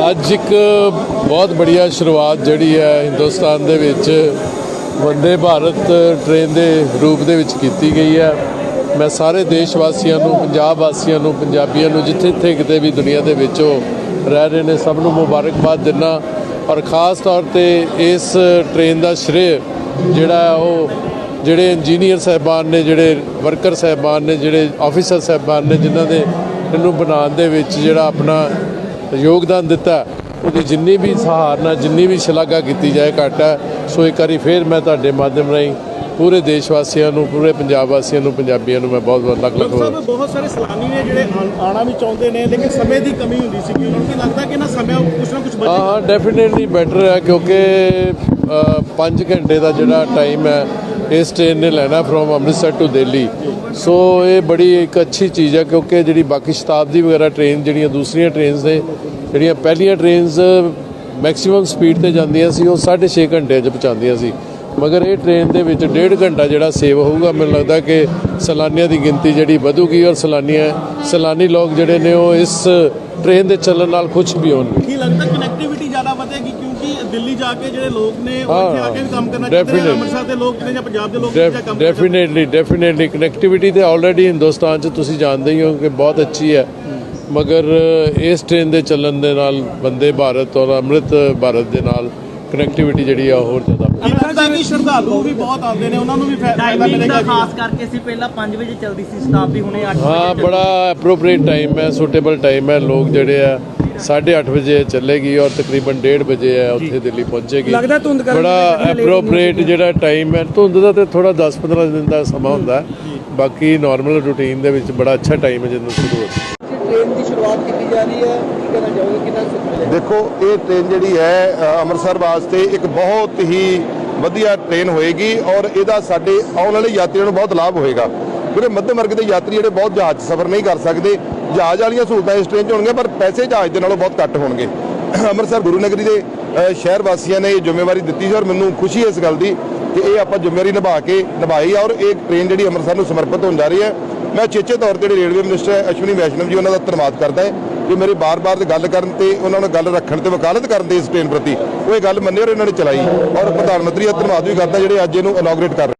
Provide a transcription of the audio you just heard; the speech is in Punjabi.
ਅੱਜ ਇੱਕ ਬਹੁਤ ਬੜੀਆ ਸ਼ੁਰੂਆਤ ਜਿਹੜੀ ਹੈ ਹਿੰਦੁਸਤਾਨ ਦੇ ਵਿੱਚ ਵੰਦੇ ਭਾਰਤ ਟ੍ਰੇਨ ਦੇ ਰੂਪ ਦੇ ਵਿੱਚ ਕੀਤੀ ਗਈ ਹੈ। ਮੈਂ ਸਾਰੇ ਦੇਸ਼ ਵਾਸੀਆਂ ਨੂੰ ਪੰਜਾਬ ਵਾਸੀਆਂ ਨੂੰ, ਪੰਜਾਬੀਆਂ ਨੂੰ ਜਿੱਥੇ ਜਿੱਥੇ ਕਿਤੇ ਵੀ ਦੁਨੀਆ ਦੇ ਵਿੱਚ ਉਹ ਰਹਿ ਰਹੇ ਨੇ, ਸਭ ਨੂੰ ਮੁਬਾਰਕਬਾਦ ਦਿੰਦਾ ਔਰ ਖਾਸ ਤੌਰ ਤੇ ਇਸ ਟ੍ਰੇਨ ਦਾ ਸ਼੍ਰੇ ਜਿਹੜਾ ਉਹ ਜਿਹੜੇ ਇੰਜੀਨੀਅਰ ਸਾਹਿਬਾਨ ਨੇ, ਜਿਹੜੇ ਵਰਕਰ ਸਾਹਿਬਾਨ ਨੇ, ਜਿਹੜੇ ਆਫੀਸਰ ਸਾਹਿਬਾਨ ਨੇ, ਜਿਨ੍ਹਾਂ ਦੇ ਇਹਨੂੰ ਬਣਾਉਣ ਦੇ ਵਿੱਚ ਜਿਹੜਾ ਆਪਣਾ ਯੋਗਦਾਨ ਦਿੱਤਾ ਉਹਦੀ ਜਿੰਨੀ ਵੀ ਸਹਾਰਨਾ ਜਿੰਨੀ ਵੀ ਸ਼ਲਾਘਾ ਕੀਤੀ ਜਾਏ ਘੱਟ ਹੈ। ਸੋ ਇੱਕ ਵਾਰੀ ਫੇਰ ਮੈਂ ਤੁਹਾਡੇ ਮਾਧਿਅਮ ਰਾਹੀਂ ਪੂਰੇ ਦੇਸ਼ ਵਾਸੀਆਂ ਨੂੰ ਪੂਰੇ ਪੰਜਾਬ ਵਾਸੀਆਂ ਨੂੰ ਪੰਜਾਬੀਆਂ ਨੂੰ ਮੈਂ ਬਹੁਤ ਬਹੁਤ ਲੱਖ ਲੱਖ ਸਾਹਿਬ ਬਹੁਤ ਸਾਰੇ ਸੈਲਾਨੀ ਨੇ ਜਿਹੜੇ ਆਉਣ- ਆਉਣਾ ਵੀ ਚਾਹੁੰਦੇ ਨੇ ਲੇਕਿਨ ਸਮੇਂ ਦੀ ਕਮੀ ਹੁੰਦੀ ਸੀ ਕਿ ਉਹਨਾਂ ਨੂੰ ਲੱਗਦਾ ਕਿ ਨਾ ਸਮਾਂ ਕੁਛ ਨਾ ਕੁਛ ਬਚੇ ਹਾਂ ਡੈਫੀਨਿਟਲੀ ਬੈਟਰ ਹੈ ਕਿਉਂਕਿ 5 ਘੰਟੇ ਦਾ ਜਿਹੜਾ ਟਾਈਮ ਹੈ ਇਸ ਟ੍ਰੇਨ ਨੇ ਲੈਣਾ from Amritsar to Delhi. So ਇਹ ਬੜੀ ਇੱਕ ਅੱਛੀ ਚੀਜ਼ ਹੈ ਕਿਉਂਕਿ ਜਿਹੜੀ ਬਾਕੀ ਸ਼ਤਾਬਦੀ ਵਗੈਰਾ ਟ੍ਰੇਨ ਜਿਹੜੀਆਂ ਦੂਸਰੀਆਂ ਟ੍ਰੇਨਸ ਨੇ, ਜਿਹੜੀਆਂ ਪਹਿਲੀਆਂ ਟ੍ਰੇਨਸ ਮੈਕਸਿਮਮ ਸਪੀਡ ਤੇ ਜਾਂਦੀਆਂ ਸੀ, ਉਹ 6.5 ਘੰਟੇ 'ਚ ਪਹੁੰਚਾਉਂਦੀਆਂ ਸੀ। ਮਗਰ ਇਹ ਟ੍ਰੇਨ ਦੇ ਵਿੱਚ ਡੇਢ ਘੰਟਾ ਜਿਹੜਾ ਸੇਵ ਹੋਊਗਾ, ਮੈਨੂੰ ਲੱਗਦਾ ਕਿ ਸੈਲਾਨੀਆਂ ਦੀ ਗਿਣਤੀ ਜਿਹੜੀ ਵਧੂਗੀ ਔਰ ਸੈਲਾਨੀਆਂ, ਸੈਲਾਨੀ ਲੋਕ ਜਿਹੜੇ ਨੇ ਉਹ ਇਸ ਟ੍ਰੇਨ ਦੇ ਚੱਲਣ ਨਾਲ ਖੁਸ਼ ਵੀ ਹੋਣਗੇ। ਕੀ ਲੱਗਦਾ ਕਨੈਕਟੀਵਿਟੀ ਜ਼ਿਆਦਾ ਵਧੇਗੀ? ਦਿੱਲੀ ਜਾ ਕੇ ਜਿਹੜੇ ਲੋਕ ਨੇ ਉਹ ਇੱਥੇ ਆ ਕੇ ਵੀ ਕੰਮ ਕਰਨਾ ਚਾਹੁੰਦੇ ਨੇ. ਅੰਮ੍ਰਿਤਸਰ ਦੇ ਲੋਕ ਨੇ ਜਾਂ ਪੰਜਾਬ ਦੇ ਲੋਕ ਨੇ ਕੰਮ ਕਰਨਾ ਡੈਫੀਨਿਟਲੀ ਡੈਫੀਨਿਟਲੀ ਕਨੈਕਟੀਵਿਟੀ ਤੇ ਆਲਰੇਡੀ ਹਿੰਦੁਸਤਾਨ 'ਚ ਤੁਸੀਂ ਜਾਣਦੇ ਹੀ ਹੋ ਕਿ ਬਹੁਤ ਅੱਛੀ ਹੈ। ਮਗਰ ਇਸ ਟ੍ਰੇਨ ਦੇ ਚੱਲਣ ਦੇ ਨਾਲ ਵੰਦੇ ਭਾਰਤ ਔਰ ਅੰਮ੍ਰਿਤ ਭਾਰਤ ਦੇ ਨਾਲ ਕਨੈਕਟੀਵਿਟੀ ਜਿਹੜੀ ਆ ਹੋਰ ਜ਼ਿਆਦਾ ਕੀ ਲੱਗਦਾ ਕਿ ਸ਼ਰਧਾਲੂ ਵੀ ਬਹੁਤ ਆਉਂਦੇ ਨੇ ਉਹਨਾਂ ਨੂੰ ਵੀ ਫਾਇਦਾ ਟਾਈਮਿੰਗ ਮਿਲੇਗਾ ਖਾਸ ਕਰਕੇ ਸੀ ਪਹਿਲਾਂ 5 ਵਜੇ ਚੱਲਦੀ ਸੀ ਸ਼ਤਾਬਦੀ ਹੁਣੇ 8 ਹਾਂ ਵਜੇ ਬੜਾ ਐਪਰੋਪ੍ਰੀਏਟ ਟਾਈਮ ਹੈ ਸੂਟੇਬਲ ਟਾਈਮ ਹੈ ਲੋਕ ਜਿਹੜੇ ਆ 8:30 ਵਜੇ ਚੱਲੇਗੀ ਔਰ ਤਕਰੀਬਨ 1:30 ਵਜੇ ਹੈ ਉੱਥੇ ਦਿੱਲੀ ਪਹੁੰਚੇਗੀ ਲੱਗਦਾ ਧੁੰਦ ਕਰਕੇ ਬੜਾ ਐਪਰੋਪ੍ਰੀਏਟ ਜਿਹੜਾ ਟਾਈਮ ਹੈ ਧੁੰਦ ਦਾ ਤੇ ਥੋੜਾ 10-15 ਦਿਨ ਦਾ ਸਮਾਂ ਹੁੰਦਾ ਹੈ। ਬਾਕੀ ਨਾਰਮਲ ਰੂਟੀਨ ਦੇ ਵਿੱਚ ਬੜਾ ਅੱਛਾ ਟਾਈਮ ਹੈ ਜਦੋਂ ਸ਼ੁਰੂ ਹੁੰਦਾ ਟ੍ਰੇਨ ਦੀ ਸ਼ੁਰੂਆਤ ਕੀਤੀ ਜਾ ਰਹੀ ਹੈ ਕੀ ਕਹਿਣਾ ਚਾਹੋਗੇ ਕਿੰਨਾ ਸੁੱਖ ਮਿਲੇਗਾ ਦੇਖੋ ਇਹ ਟ੍ਰੇਨ ਜਿਹੜੀ ਹੈ ਅੰਮ੍ਰਿਤਸਰ ਵਾਸਤੇ ਇੱਕ ਬਹੁਤ ਹੀ ਵਧੀਆ ਟ੍ਰੇਨ ਹੋਏਗੀ ਔਰ ਇਹਦਾ ਸਾਡੇ ਆਉਣ ਵਾਲੇ ਯਾਤਰੀਆਂ ਨੂੰ ਬਹੁਤ ਲਾਭ ਹੋਏਗਾ ਕਿਉਂਕਿ ਮੱਧਮ ਵਰਗ ਦੇ ਯਾਤਰੀ ਜਿਹੜੇ ਬਹੁਤ ਜਹਾਜ਼ 'ਚ ਸਫ਼ਰ ਨਹੀਂ ਕਰ ਸਕਦੇ ਜਹਾਜ਼ ਵਾਲੀਆਂ ਸਹੂਲਤਾਂ ਇਸ ਟ੍ਰੇਨ 'ਚ ਹੋਣਗੀਆਂ, ਪਰ ਪੈਸੇ ਜਹਾਜ਼ ਦੇ ਨਾਲੋਂ ਬਹੁਤ ਘੱਟ ਹੋਣਗੇ। ਅੰਮ੍ਰਿਤਸਰ ਗੁਰੂ ਨਗਰੀ ਦੇ ਸ਼ਹਿਰ ਵਾਸੀਆਂ ਨੇ ਇਹ ਜ਼ਿੰਮੇਵਾਰੀ ਦਿੱਤੀ ਸੀ ਔਰ ਮੈਨੂੰ ਖੁਸ਼ੀ ਹੈ ਇਸ ਗੱਲ ਦੀ ਕਿ ਇਹ ਆਪਾਂ ਜ਼ਿੰਮੇਵਾਰੀ ਨਿਭਾ ਕੇ ਨਿਭਾਈ ਔਰ ਇਹ ਟ੍ਰੇਨ ਜਿਹੜੀ ਅੰਮ੍ਰਿਤਸਰ ਨੂੰ ਸਮਰਪਿਤ ਹੋਣ ਜਾ ਰਹੀ ਹੈ। ਮੈਂ ਚੇਚੇ ਤੌਰ ਤੇ ਜਿਹੜੇ ਰੇਲਵੇ ਮਿਨਿਸਟਰ ਹੈ, ਅਸ਼ਵਨੀ ਵੈਸ਼ਨਵ ਜੀ, ਉਹਨਾਂ ਦਾ ਧੰਨਵਾਦ ਕਰਦਾ ਹੈ ਕਿ ਮੇਰੇ ਬਾਰ-ਬਾਰ ਗੱਲ ਕਰਨ ਤੇ ਉਹਨਾਂ ਨਾਲ ਗੱਲ ਰੱਖਣ ਤੇ ਵਕਾਲਤ ਕਰਨ ਦੇ ਇਸ ਟ੍ਰੇਨ ਪ੍ਰਤੀ ਉਹ ਇਹ ਗੱਲ ਮੰਨੇ ਔਰ ਇਹਨਾਂ ਨੇ ਚਲਾਈ। ਔਰ ਪ੍ਰਧਾਨ ਮੰਤਰੀ ਦਾ ਧੰਨਵਾਦ ਵੀ ਕਰਦਾ ਜਿਹੜੇ ਅੱਜ ਇਹਨੂੰ ਇਨੋਗਰੇਟ ਕਰ